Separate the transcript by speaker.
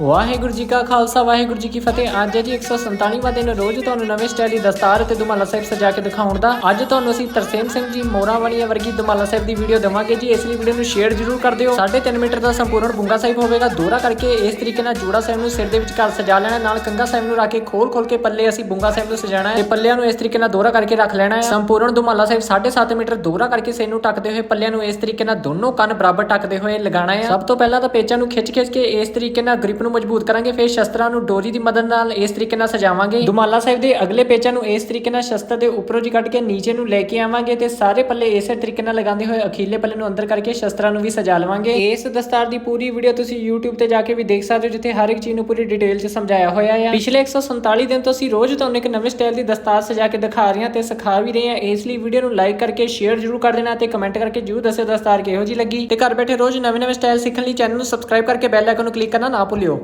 Speaker 1: ਵਾਹਿਗੁਰੂ ਜੀ ਕਾ ਖਾਲਸਾ, ਵਾਹਿਗੁਰੂ ਜੀ ਕੀ ਫਤਿਹ। ਅੱਜ ਹੈ ਜੀ 147ਵਾਂ ਦਿਨ। ਰੋਜ਼ ਤੁਹਾਨੂੰ ਨਵੇਂ ਸਟਾਈਲ ਦੀ ਦਸਤਾਰ ਤੇ ਦੁਮਾਲਾ ਸਾਹਿਬ ਸਜਾ ਕੇ ਦਿਖਾਉਣ ਦਾ। ਅੱਜ ਤੁਹਾਨੂੰ ਅਸੀਂ ਤਰਸੇਮ ਸਿੰਘ ਜੀ ਮੋਰਾਂ ਵਰਗੀ ਦੁਮਾਲਾ ਸਾਹਿਬ ਦੀ ਵੀਡੀਓ ਦੇਵਾਂਗੇ ਜੀ। ਇਸ ਲਈ ਵੀਡੀਓ ਨੂੰ ਸ਼ੇਅਰ ਜ਼ਰੂਰ ਕਰ ਦਿਓ। 3.5 ਮੀਟਰ ਦਾ ਸੰਪੂਰਨ ਬੁੰਗਾ ਸਾਹਿਬ ਹੋਵੇਗਾ। ਦੋਹਰਾ ਕਰਕੇ ਇਸ ਤਰੀਕੇ ਨਾਲ ਜੋੜਾ ਸਾਹਿਬ ਨੂੰ ਸਿਰ ਦੇ ਵਿਚਕਾਰ ਸਜਾ ਲੈਣਾ ਨਾਲ ਕੰਗਾ ਸਾਹਿਬ ਨੂੰ ਰੱਖ ਕੇ ਖੋਲ ਖੋਲ ਕੇ ਪੱਲੇ ਅਸੀਂ ਬੁੰਗਾ ਸਾਹਿਬ ਨੂੰ ਸਜਾਣਾ ਹੈ। ਤੇ ਪੱਲਿਆਂ ਨੂੰ ਇਸ ਤਰੀਕੇ ਨਾਲ ਦੋਹਰਾ ਕਰਕੇ ਰੱਖ ਲੈਣਾ ਹੈ। ਸੰਪੂਰਨ ਦੁਮਾਲਾ ਸਾਹਿਬ 7.5 ਮੀਟਰ ਦੋਹਰਾ ਕਰਕੇ ਸਿਰ ਨੂੰ ਟੱਕਦੇ ਹੋਏ ਪੱਲਿਆਂ ਨੂੰ ਇਸ ਤਰੀਕੇ ਨਾਲ ਦੋਨੋਂ ਕੰਨ ਬਰਾਬਰ ਟੱਕਦੇ ਹੋਏ ਲਗਾਣਾ ਹੈ। ਸਭ ਤੋਂ ਪਹਿਲਾਂ ਤਾਂ ਪੇਚਾਂ ਨੂੰ ਖਿੱਚ ਖਿੱਚ ਕੇ ਇਸ ਤਰੀਕੇ ਨਾਲ ਗ੍ਰਿਪ ਨੂੰ ਮਜ਼ਬੂਤ ਕਰਾਂਗੇ, ਫਿਰ ਸ਼ਸਤਰਾਂ ਨੂੰ ਡੋਰੀ ਦੀ ਮਦਦ ਨਾਲ ਇਸ ਤਰੀਕੇ ਨਾਲ ਸਜਾਵਾਂਗੇ। ਦੁਮਾਲਾ ਸਾਹਿਬ ਦੇ ਅਗਲੇ ਪੇਚਾਂ ਨੂੰ ਇਸ ਤਰੀਕੇ ਨਾਲ ਸ਼ਸਤਰ ਦੇ ਉੱਪਰੋਂ ਜੀ ਕੱਢ ਕੇ ਨੀਚੇ ਨੂੰ ਲੈ ਕੇ ਆਵਾਂਗੇ ਤੇ ਸਾਰੇ ਪੱਲੇ ਇਸੇ ਤਰੀਕੇ ਨਾਲ ਲਗਾਉਂਦੇ ਹੋਏ ਅਖੀਲੇ ਪੱਲੇ ਨੂੰ ਅੰਦਰ ਕਰਕੇ ਸ਼ਸਤਰਾਂ ਨੂੰ ਵੀ ਸਜਾ ਲਵਾਂਗੇ। ਇਸ ਦਸਤਾਰ ਦੀ ਪੂਰੀ ਵੀਡੀਓ ਤੁਸੀਂ YouTube ਤੇ ਜਾ ਕੇ ਵੀ ਦੇਖ ਸਕਦੇ ਹੋ, ਜਿੱਥੇ ਹਰ ਇੱਕ ਚੀਜ਼ ਨੂੰ ਪੂਰੀ ਡਿਟੇਲ 'ਚ ਸਮਝਾਇਆ ਹੋਇਆ ਹੈ ਪਿਛਲੇ 147 ਦਿਨ ਤੋਂ ਅਸੀਂ ਰੋਜ਼ ਤੁਹਾਨੂੰ ਇੱਕ ਨਵੇਂ ਸਟਾਈਲ ਦੀ ਦਸਤਾਰ ਸਜਾ ਕੇ ਦਿਖਾ ਰਹੇ ਹਾਂ ਤੇ ਸਿਖਾ ਵੀ ਰਹੇ ਹਾਂ। ਇਸ ਲਈ ਵੀਡੀਓ ਨੂੰ ਲਾਈਕ ਕਰਕੇ ਸ਼ੇਅਰ ਜ਼ਰੂਰ ਕਰ ਦੇਣਾ ਤੇ ਕਮੈਂਟ ਕਰਕੇ ਜਰੂਰ ਦੱਸਿਓ ਦਸਤਾਰ ਕਿਹੋ ਜੀ ਲੱਗੀ। ਤੇ ਘਰ ਬੈਠੇ ਰੋਜ਼ ਨਵੇਂ ਨਵੇਂ ਸਟਾਈਲ ਸਿੱਖਣ ਲਈ ਚੈਨਲ ਨੂੰ ਸਬਸਕ੍ਰਾਈਬ ਕਰਕੇ ਬੈਲ ਆਈਕਨ ਨੂੰ ਕਲਿੱਕ ਕਰਨਾ ਨਾ ਭੁੱਲਿਓ।